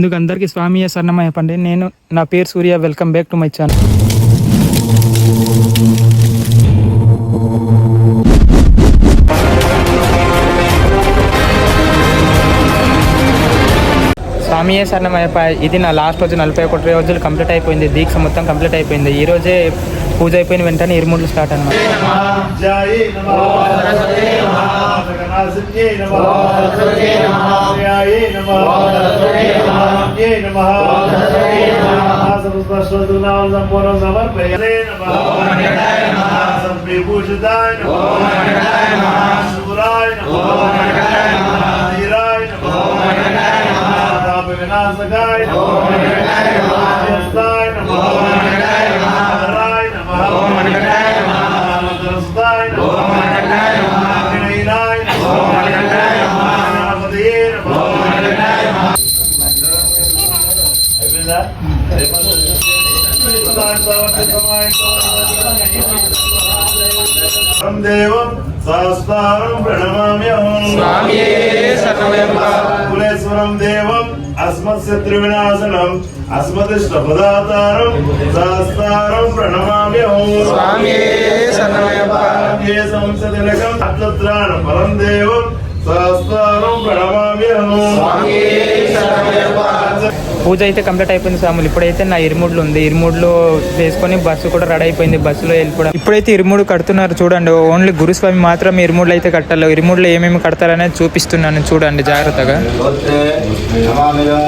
అందుకు అందరికీ స్వామి సన్నమయ్య పండి. నేను నా పేరు Surya. Welcome back to my channel Swami Sannamayya ఇది నా లాస్ట్ రోజు నలభై ఒకటి రోజులు కంప్లీట్ అయిపోయింది. దీక్ష మొత్తం కంప్లీట్ అయిపోయింది. ఈ రోజే పూజ అయిపోయిన వెంటనే ఇరుముడ్లు స్టార్ట్ అన్నమాట. జై వినాశకాయ వినాశకాయ దేవం సహస్రం ప్రణమామ్యం స్వామి సర్వేశ్వరం దేవం అస్మత్శత్రువినాశనం అస్మతిష్టపదాతారం సహస్రం ప్రణమామ్యహం స్వామి సంసతిలకం అట్లత్రాణ పరం దేవం సహస్రం ప్రణమామ్యహం స్వామి పూజ అయితే కంప్లీట్ అయిపోయింది సాములు ఇప్పుడైతే నా ఇరుముడ్లు ఉంది. ఇరుముడ్లు వేసుకొని బస్సు కూడా రెడీ అయిపోయింది. బస్సులో వెళ్ళిపోవడం. ఇప్పుడైతే ఇరుముడు కడుతున్నారు చూడండి. ఓన్లీ గురుస్వామి మాత్రం ఇరుముడ్లు అయితే కట్టాలి ఇరుముడ్లు ఏమేమి కడతారనేది చూపిస్తున్నాను చూడండి జాగ్రత్తగా. స్తోత్రే నమామిలో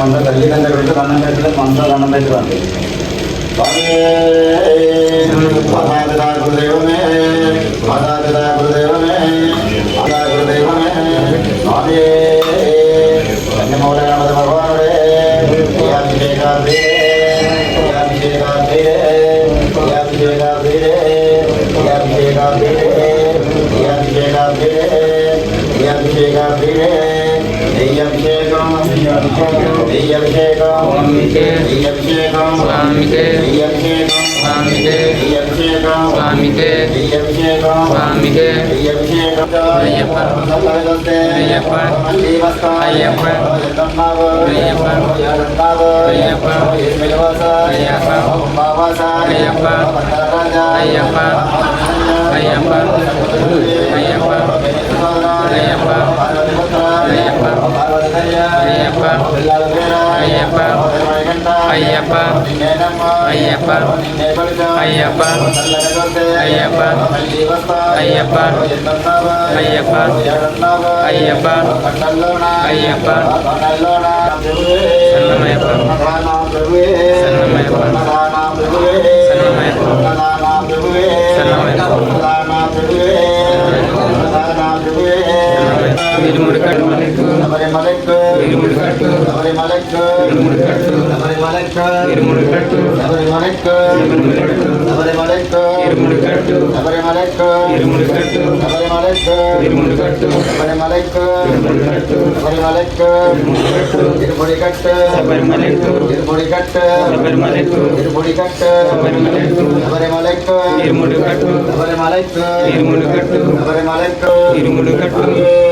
ಮಂದ ಕಲ್ಲಿಗಂಧ ಬಿಟ್ಟು ಕಣ್ಣಂದ ಇಟ್ಟು ಮಂದ ಕಣ್ಣಂದ ಇಟ್ಟು ಬಂದೆ ಗುರುದೇವನೇ ಮಾತಾಪಿತ ಗುರುದೇವನೇ ಮಾತಾ ಗುರುದೇವನೇ ನಾನೇ ಧನ್ಯ ಮೌಲ್ಯನಾಮದ ಭಗವಾನುಡೇ ಅಭಿಷೇಕಾದ್ರಿ ಅಭಿಷೇಕಾದ್ರಿ ಅಭಿಷೇಕಾದ್ರಿ ಅಭಿಷೇಕಾದ್ರಿ ಅಭಿಷೇಕಾದ್ರಿ ಅಭಿಷೇಕಾದ್ರಿ గురుదేవమే స్వామి అభిషేకం అభిషేకం అభిషేకం స్వామికే అభిషేకం స్వామికే అభిషేకం స్వామికే అభిషేకం స్వామికే అభిషేకం అయ్యప్ప. అయ్యప్ప. అయ్యప్ప. అయ్యప్ప. అయ్యప్ప. అయ్యప్ప. అయ్యప్ప. అయ్యప్ప. అయ్యప్ప. అయ్యప్ప. అయ్యప్ప. అయ్యప్ప. అయ్యప్ప. అయ్యప్ప. అయ్యప్ప. అయ్యప్ప. అయ్యప్ప. అయ్యప్ప. అయ్యప్ప. అయ్యప్ప. అయ్యప్ప. సన్నమయ్యప్ప. సన్నమయ్యప్ప. సన్నమయ్యప్ప. ఇరుముడు కట్టు శబరిమలక్కు கட்டு அவரை மலைக்கு அவரை மலைக்கு கட்டு அவரை மலைக்கு கட்டு அவரை மலைக்கு கட்டு அவரை மலைக்கு கட்டு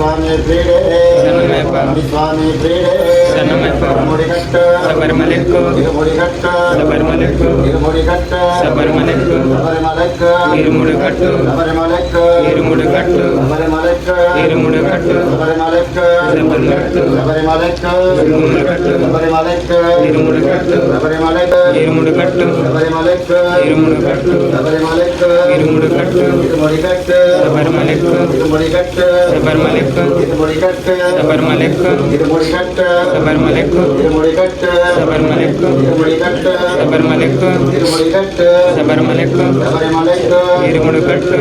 ಸ್ವಾಮಿ ಕ್ರೀಡೆ ಸ್ವಾಮಿ ಕ್ರೀಡೆ ಮುಡಿಗಟ್ಟ ಸಬರ್ಮಲೆಕ್ಕು ಮುಡಿಗಟ್ಟ ಸಬರ್ಮಲೆಕ್ಕು ಮುಡಿಗಟ್ಟ ಸಬರ್ಮಲೆಕ್ಕು ಸಬರಿಮಲೆಕ್ಕ ಇರುಮುಡಿಗಟ್ಟು ಸಬರಿಮಲೆಕ್ಕ இருமுடு கட்டு இருமுடு கட்டு இருமுடு கட்டு இருமுடு கட்டு இருமுடு கட்டு இருமுடு கட்டு இருமுடு கட்டு இருமுடு கட்டு சபர்மலைக்கு சபர்மலைக்கு சபர்மலைக்கு சபர்மலைக்கு சபர்மலைக்கு சபர்மலைக்கு சபர்மலைக்கு இருமுடு கட்டு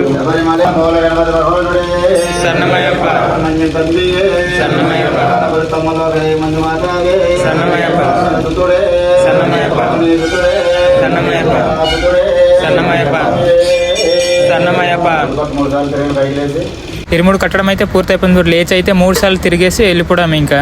ఇరుముడి కట్టు ఇరుముడికట్టు శబరిమలెక్కు ఇరుముడికట్టు శబరిమలెక్కు ఇరుముడికట్టు శబరిమలెక్కు ఇరుముడికట్టు శబరిమలెక్కు ఇరుముడికట్టు శబరిమలెక్కు ఇరుముడికట్టు శబరిమలెక్కు ఇరుముడికట్టు శబరిమలెక్కు శబరిమలెక్కు ఇరుముడి కట్టు శబరిమల మూల గణపతి భగవానుడే సన్నమయ్యప్ప. నంజన్ తండ్రియే సన్నమయ్యప్ప. అమృతమ్మలోకే మంజు మాతాగే సన్నమయ్యప్ప. సుతుడే సన్నమయ్యప్ప. సుతుడే సన్నమయ్యప్ప. సుతుడే సన్నమయ్యప్ప. సన్నమయ్యప్ప. మూడు సార్లు తిరిగి పైకి లేచి ఇరుముడు కట్టడం అయితే పూర్తయిపోయింది. ఇప్పుడు లేచి అయితే మూడు సార్లు తిరిగేసి వెళ్ళిపోవడం ఇంకా.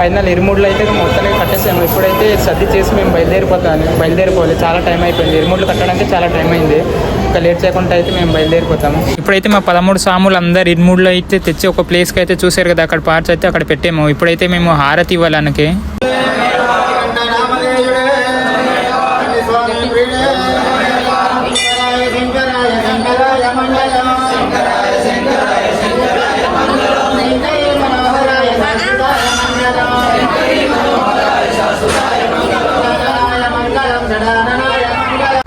ఫైనల్ ఇరుముడులు అయితే మొత్తం కట్టేసాము. ఇప్పుడైతే సర్ది చేసి మేము బయలుదేరిపోతాను. బయలుదేరిపోవాలి. చాలా టైం అయిపోయింది. ఇరుముడులు కట్టడానికి చాలా టైం అయింది. ఇంకా లేట్ చేయకుండా అయితే మేము బయలుదేరిపోతాము. ఇప్పుడైతే మా పదమూడు సాములు అందరు ఇరుముడులు అయితే తెచ్చి ఒక ప్లేస్కి అయితే చూసారు కదా. అక్కడ పార్ట్స్ అయితే అక్కడ పెట్టాము. ఇప్పుడైతే మేము హారతి ఇవ్వాలనికి.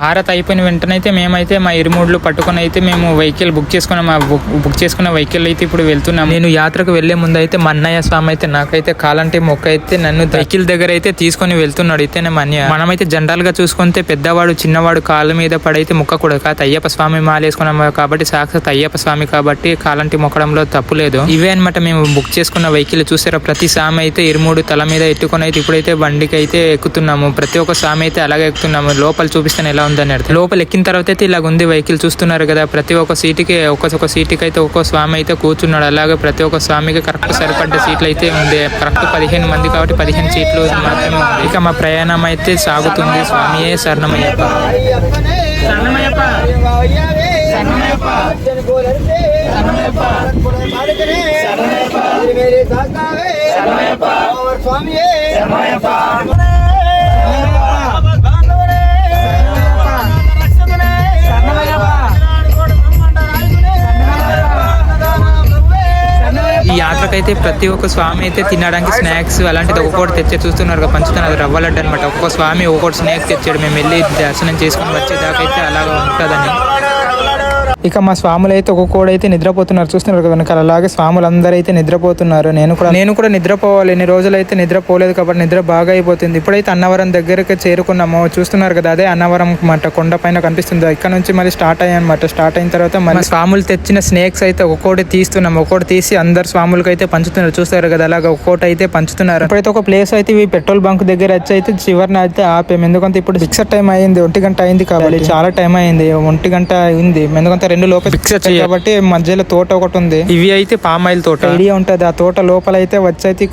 హారత్ అయిపోయిన వెంటనే అయితే మేమైతే మా ఇరుమూడ్లు పట్టుకొని అయితే మేము వెహికల్ బుక్ చేసుకున్నాం మా బుక్ బుక్ చేసుకున్న వెహికల్ అయితే ఇప్పుడు వెళ్తున్నాం నేను యాత్రకు వెళ్ళే ముందు అయితే మా అన్నయ్య స్వామి అయితే నాకైతే కాలంటే మొక్క అయితే నన్ను వెహికల్ దగ్గర అయితే తీసుకొని వెళ్తున్నాడు అయితేనే మా అన్నయ్య. మనమైతే జనరల్గా చూసుకుంటే పెద్దవాడు చిన్నవాడు కాళ్ళ మీద పడైతే మొక్కకూడదు కాదు. అయ్యప్ప స్వామి మాలేసుకున్నాం కాబట్టి సాక్షాత్ అయ్యప్ప స్వామి కాబట్టి కాలంటి మొక్కడంలో తప్పు లేదు. ఇవే అనమాట మేము బుక్ చేసుకున్న వెహికల్ చూసారా? ప్రతి స్వామి అయితే ఇరుముడు తల మీద ఎత్తుకొని అయితే ఇప్పుడైతే బండికి అయితే ఎక్కుతున్నాము. ప్రతి ఒక్క స్వామి అయితే అలాగే ఎక్కుతున్నాము. లోపల చూపిస్తాను ఎలా ఉందని అర్థం. లోపల ఎక్కిన తర్వాత అయితే ఇలాగ ఉంది వెహికల్ చూస్తున్నారు కదా. ప్రతి ఒక్క సీటుకి ఒక్కొక్క సీటుకి అయితే ఒక్కో స్వామి అయితే కూర్చున్నాడు. అలాగే ప్రతి ఒక్క స్వామికి కరెక్ట్ సరిపడ్డ సీట్లు అయితే ఉంది. కరెక్ట్ పదిహేను మంది కాబట్టి పదిహేను సీట్లు మాత్రమే ఉంది. ఇక మా ప్రయాణం అయితే సాగుతుంది. స్వామియే శరణమయ్యప్ప. అయితే ప్రతి ఒక్క స్వామి అయితే తినడానికి స్నాక్స్ అలాంటిది ఒక్కొక్కటి తెచ్చే చూస్తున్నారు కదా, పంచుతున్నారు రవ్వ లడ్డు అనమాట ఒక్కొక్క స్వామి ఒక్కొక్కటి స్నాక్స్ తెచ్చాడు. మేము వెళ్ళి దర్శనం చేసుకుని వచ్చేదాకైతే అయితే అలాగా ఉంటుందని. ఇక మా స్వాములు అయితే ఒక్కొక్కడు అయితే నిద్రపోతున్నారు. చూస్తున్నారు కదా అలాగే స్వాములు అందరూ అయితే నిద్రపోతున్నారు. నేను కూడా నేను కూడా నిద్రపోవాలి. ఎన్ని రోజులు అయితే నిద్రపోలేదు కాబట్టి నిద్ర బాగా అయిపోతుంది. ఇప్పుడైతే అన్నవరం దగ్గరికి చేరుకున్నాము. చూస్తున్నారు కదా అదే అన్నవరం మాట కొండ పైన కనిపిస్తుంది. ఇక్కడ నుంచి మళ్ళీ స్టార్ట్ అయ్యానమాట స్టార్ట్ అయిన తర్వాత మన స్వాములు తెచ్చిన స్నేక్స్ అయితే ఒక్కొక్కటి తీస్తున్నాం ఒక్కొక్కటి తీసి అందరు స్వాములకి అయితే పంచుతున్నారు. చూస్తారు కదా అలాగా ఒక్కొక్కటి అయితే పంచుతున్నారు. ఇప్పుడైతే ఒక ప్లేస్ అయితే ఈ పెట్రోల్ బంక్ దగ్గర వచ్చి అయితే చివరిని అయితే ఆపాము. ఎందుకంటే ఇప్పుడు ఫిక్సర్ టైం అయింది. ఒంటి గంట అయింది కాబట్టి. చాలా టైం అయింది. ఒంటి గంట అయింది. ఎందుకంటే రెండు లోపల కాబట్టి మధ్యలో తోట ఒకటి ఉంది. ఇవి అయితే పామాయిల్ తోట. ఐడియా ఉంటది. ఆ తోట లోపల అయితే వచ్చి అయితే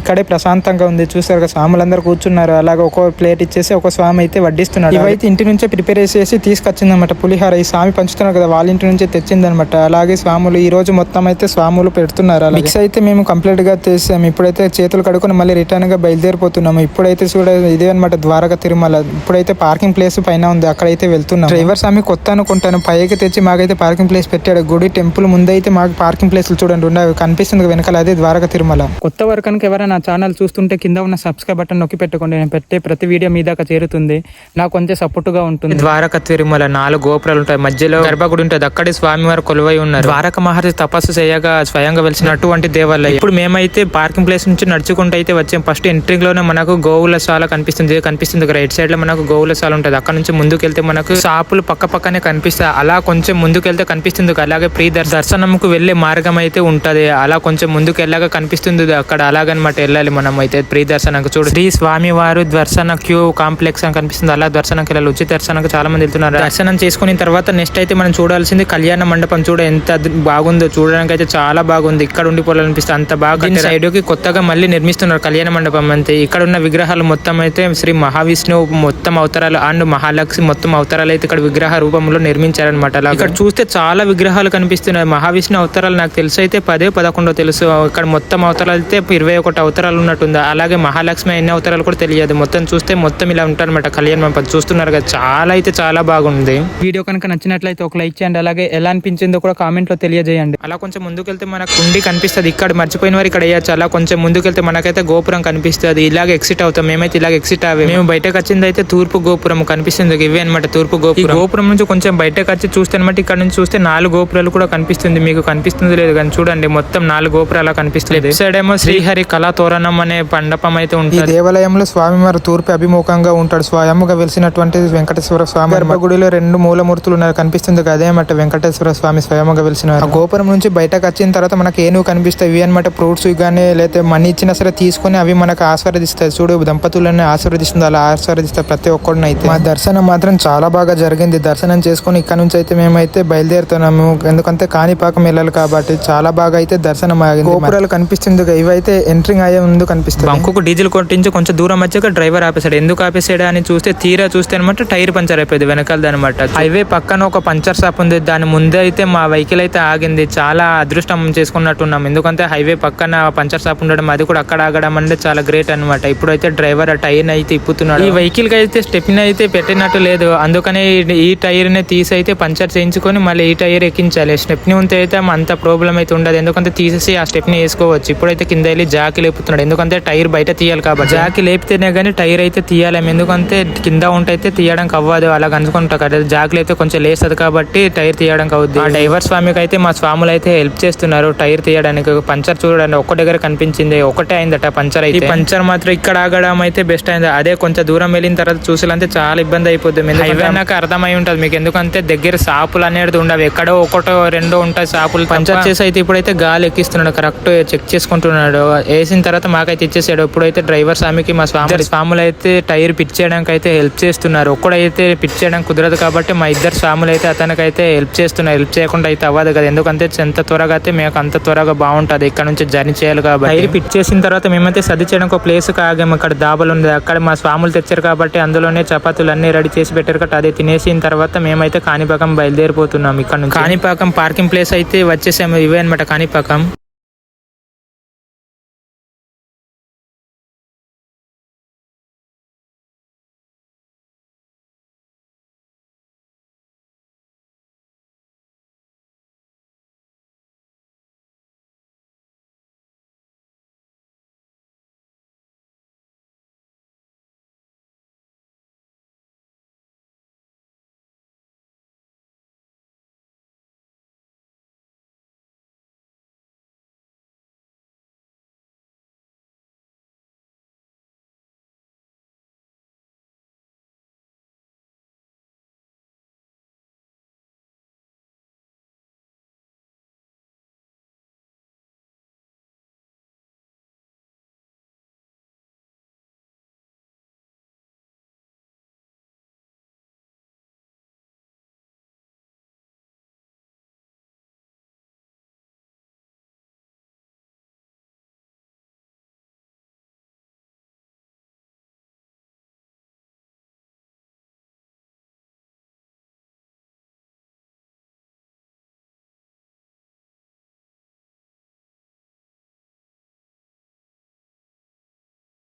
ఇక్కడే ప్రశాంతంగా ఉంది. చూసారు కదా స్వాములందరూ కూర్చున్నారు. అలాగే ఒక ప్లేట్ ఇచ్చేసి ఒక స్వామి అయితే వడ్డిస్తున్నాడు. ఇవైతే ఇంటి నుంచే ప్రిపేర్ చేసేసి తీసుకొచ్చిందన్నమాట. పులిహార ఈ స్వామి పంచుతున్నారు కదా వాళ్ళ ఇంటి నుంచే తెచ్చిందనమాట అలాగే స్వాములు ఈ రోజు మొత్తం అయితే స్వాములు పెడుతున్నారు మిక్స్ అయితే మేము కంప్లీట్గా చేసాము. ఇప్పుడైతే చేతులు కడుకొని మళ్ళీ రిటర్న్గా బయలుదేరిపోతున్నాము. ఇప్పుడైతే చూడ ఇదే అనమాట ద్వారక తిరుమల. ఇప్పుడైతే పార్కింగ్ ప్లేస్ పైన ఉంది. అక్కడైతే వెళ్తున్నాం డ్రైవర్ స్వామి కొత్త అనుకుంటాను. పైకి తెచ్చి మాకైతే పార్కింగ్ ప్లేస్ పెట్టాడు. గుడి టెంపుల్ ముందైతే మాకు పార్కింగ్ ప్లేస్లు చూడండి ఉండవు. కనిపిస్తుంది వెనకాల అదే ద్వారక తిరుమల. కొత్త వరకు కనుక ఎవరైనా ఛానల్ చూస్తుంటే కింద ఉన్న సబ్స్క్రైబ్ బటన్ నొక్కి పెట్టుకోండి. నేను పెట్టే ప్రతి వీడియో మీ దాకా చేరుతుంది. నాకు కొంచెం సపోర్ట్గా ఉంటుంది. ద్వారక తిరుమల నాలుగు గోపురాలు ఉంటాయి. మధ్యలో గర్భగుడి ఉంటుంది. అక్కడే స్వామివారు కొలువై ఉన్నారు. ద్వారక మహర్షి తపస్సు చేయగా స్వయంగా వెలిసినటువంటి దేవాలయం. ఇప్పుడు మేమైతే పార్కింగ్ ప్లేస్ నుంచి నడుచుకుంటూ అయితే వచ్చాం. ఫస్ట్ ఎంట్రింగ్లోనే మనకు గోవులశాల కనిపిస్తుంది. కనిపిస్తుంది రైట్ సైడ్లో మనకు గోవుల శాల ఉంటుంది. అక్కడ నుంచి ముందుకు వెళ్తే మనకు షాపులు పక్క పక్కనే కనిపిస్తాయి. అలా కొంచెం ముందుకెళ్తే కనిపిస్తుంది అలాగే ప్రీ దర్- దర్శనంకు వెళ్ళే మార్గం అయితే ఉంటది. అలా కొంచెం ముందుకు వెళ్ళాక కనిపిస్తుంది అక్కడ అలాగనమాట వెళ్ళాలి మనం అయితే ప్రీ దర్శనంకు చూడు శ్రీ స్వామి వారు దర్శన క్యూ కాంప్లెక్స్ అని కనిపిస్తుంది. అలా దర్శనంకి వెళ్ళాలి. ఉచిత దర్శనంకి చాలా మంది వెళ్తున్నారు. దర్శనం చేసుకున్న తర్వాత నెక్స్ట్ అయితే మనం చూడాల్సింది కళ్యాణ మండపం. చూడ ఎంత బాగుందో. చూడడానికి అయితే చాలా బాగుంది. ఇక్కడ ఉండిపోవాలనిపిస్తుంది అంత బాగా సైడ్కి కొత్తగా మళ్ళీ నిర్మిస్తున్నారు కళ్యాణ మండపం అంతే. ఇక్కడ ఉన్న విగ్రహాలు మొత్తం అయితే శ్రీ మహావిష్ణువు మొత్తం అవతారాలు అండ్ మహాలక్ష్మి మొత్తం అవతారాలు అయితే ఇక్కడ విగ్రహ రూపంలో నిర్మించారనమాట అలా ఇక్కడ చూస్తే చాలా విగ్రహాలు కనిపిస్తున్నాయి. మహావిష్ణు అవతారాలు నాకు తెలిసి. అయితే పదే పదకొండో తెలుసు. ఇక్కడ మొత్తం అవతారాలు అయితే ఇరవై ఒకటి అవతారాలు ఉన్నట్టుంది? అలాగే మహాలక్ష్మి ఎన్ని అవతారాలు కూడా తెలియదు. మొత్తం చూస్తే మొత్తం ఇలా ఉంటారన్నమాట కళ్యాణ మండపం. చూస్తున్నారు కదా చాలా అయితే చాలా బాగుంది. వీడియో కనుక నచ్చినట్లయితే ఒక లైక్ చేయండి. అలాగే ఎలా అనిపించిందో కూడా కామెంట్లో తెలియజేయండి. అలా కొంచెం ముందుకెళ్తే మనకు కుండి కనిపిస్తుంది. ఇక్కడ మర్చిపోయిన వారు ఇక్కడ వేయచ్చు. అలా కొంచెం ముందుకెళ్తే మనకైతే గోపురం కనిపిస్తుంది. ఇలాగ ఎక్సిట్ అవుతాం. మేమైతే ఇలాగ ఎక్సిట్ అవ్వే మేము బయటకు వచ్చింది అయితే తూర్పు గోపురం కనిపిస్తుంది. ఇవే అనమాట తూర్పు గోపురం. గోపురం నుంచి కొంచెం బయటకు వచ్చి చూస్తే అనమాట ఇక్కడ నుంచి చూస్తే నాలుగు గోపురాలు కూడా కనిపిస్తుంది. మీకు కనిపిస్తుంది లేదు కానీ చూడండి మొత్తం నాలుగు గోపురాలు కనిపిస్తుంది. సైడ్ ఏమో శ్రీహరి కళా తోరణం అనే మండపం అయితే ఈ ఉంటుంది. దేవాలయంలో స్వామివారు తూర్పు అభిముఖంగా ఉంటాడు. స్వయముగా వెలిసినటువంటి వెంకటేశ్వర స్వామి గర్భగుడిలో రెండు మూలమూర్తులు ఉన్నారు. కనిపిస్తుంది కదా అదేమాట వెంకటేశ్వర స్వామి స్వయముగా వెలిసిన ఆ గోపురం నుంచి బయటకు వచ్చిన తర్వాత మనకి ఏనుగు కనిపిస్తాయి ఇవి అనమాట ఫ్రూట్స్ కానీ లేకపోతే మనీ ఇచ్చినా సరే తీసుకొని అవి మనకు ఆస్వాదిస్తాయి చూడు దంపతులను ఆశీర్వదిస్తుంది. అలా ఆశీర్వదిస్తాయి ప్రతి ఒక్కడిని అయితే మా దర్శనం మాత్రం చాలా బాగా జరిగింది. దర్శనం చేసుకొని ఇక్కడ నుంచి అయితే మేమైతే బయలుదేరుతున్నాము. ఎందుకంటే కాణిపాకం వెళ్ళాలి కాబట్టి చాలా బాగా అయితే దర్శనం ఆగింది గోపురాలు కనిపిస్తుంది ఇవైతే ఎంట్రింగ్ అయ్యే ముందు కనిపిస్తుంది. బంకుకు డీజిల్ కొట్టించి కొంచెం దూరం వచ్చాక డ్రైవర్ ఆపేశాడు. ఎందుకు ఆపేసాడు అని చూస్తే తీరా చూస్తే అనమాట టైర్ పంచర్ అయిపోయింది వెనకాలది అనమాట హైవే పక్కన ఒక పంచర్ షాప్ ఉంది. దాని ముందే అయితే మా వెహికల్ అయితే ఆగింది. చాలా అదృష్టం చేసుకున్నట్టున్నాం. ఎందుకంటే హైవే పక్కన పంచర్ షాప్ ఉండడం అది కూడా అక్కడ ఆగడం అంటే చాలా గ్రేట్ అనమాట ఇప్పుడు అయితే డ్రైవర్ ఆ టైర్ అయితే ఇప్పుతున్నాడు ఈ వెహికల్కి అయితే స్టెప్ని అయితే పెట్టినట్టు లేదు. అందుకని ఈ- ఈ టైర్ని తీసి అయితే పంచర్ చేయించుకొని మళ్ళీ ఈ టైర్ ఎక్కించాలి. స్టెప్ని ఉంటే అయితే అంత ప్రాబ్లం అయితే ఉండదు. ఎందుకంటే తీసేసి ఆ స్టెప్ని వేసుకోవచ్చు. ఇప్పుడైతే కింద వెళ్ళి జాకి లేపుతున్నాడు. ఎందుకంటే టైర్ బయట తీయాలి కాబట్టి. జాకి లేపితేనే కానీ టైర్ అయితే తీయాలేము ఎందుకంటే కింద ఉంటే అయితే తీయడానికి అవ్వదు అలా అనుకుంటా కదా. జాకి లేపితే కొంచెం లేస్తుంది కాబట్టి టైర్ తీయడానికి అవుద్ది ఆ డ్రైవర్ స్వామికి అయితే మా స్వాములు అయితే హెల్ప్ చేస్తున్నారు టైర్ తీయడానికి. పంచర్ చూడండి ఒక్క దగ్గర కనిపించింది. ఒకటే అయిందట పంచర్ అయితే. పంచర్ మాత్రం ఇక్కడ ఆగడం అయితే బెస్ట్ అయింది. అదే కొంచెం దూరం వెళ్ళిన తర్వాత చూసాలంటే చాలా ఇబ్బంది అయిపోద్ది. హైవే నాకు అర్థమై ఉంటది. మీకు ఎందుకంటే దగ్గర షాపులు అనేది ఉండవు. ఎక్కడో ఒకటో రెండో ఉంటాయి షాపులు పంచర్ చేసి అయితే ఇప్పుడైతే గాలి ఎక్కిస్తున్నాడు. కరెక్ట్ చెక్ చేసుకుంటున్నాడు. వేసిన తర్వాత మాకైతే ఇచ్చేసాడు. ఇప్పుడైతే డ్రైవర్ స్వామికి మా స్వామి స్వాములు అయితే టైర్ పిచ్ చేయడానికి అయితే హెల్ప్ చేస్తున్నారు. ఒక్కడైతే పిచ్ చేయడానికి కుదరదు కాబట్టి మా ఇద్దరు స్వాములు అయితే అతనికైతే హెల్ప్ చేస్తున్నారు. హెల్ప్ చేయకుండా అయితే అవ్వదు కదా. ఎందుకంటే ఎంత త్వరగా అయితే మేము అంత త్వరగా బాగుంటది. ఇక్కడ నుంచి జర్నీ చేయాలి కాబట్టి. టైర్ పిచ్ చేసిన తర్వాత మేమైతే సర్ది చేయడానికి ఒక ప్లేస్ ఆగాము. అక్కడ దాబలు ఉంది. అక్కడ మా స్వాములు తెచ్చారు కాబట్టి అందులోనే చపాతీలు అన్ని రెడీ చేసి పెట్టారు కాబట్టి అది తినేసిన తర్వాత మేమైతే కాణిపాకం బయలుదేరిపోతున్నాం ఇక్కడ నుంచి. కాణిపాకం పార్కింగ్ ప్లేస్ అయితే వచ్చేసాము ఇవే అనమాట కాణిపాకం.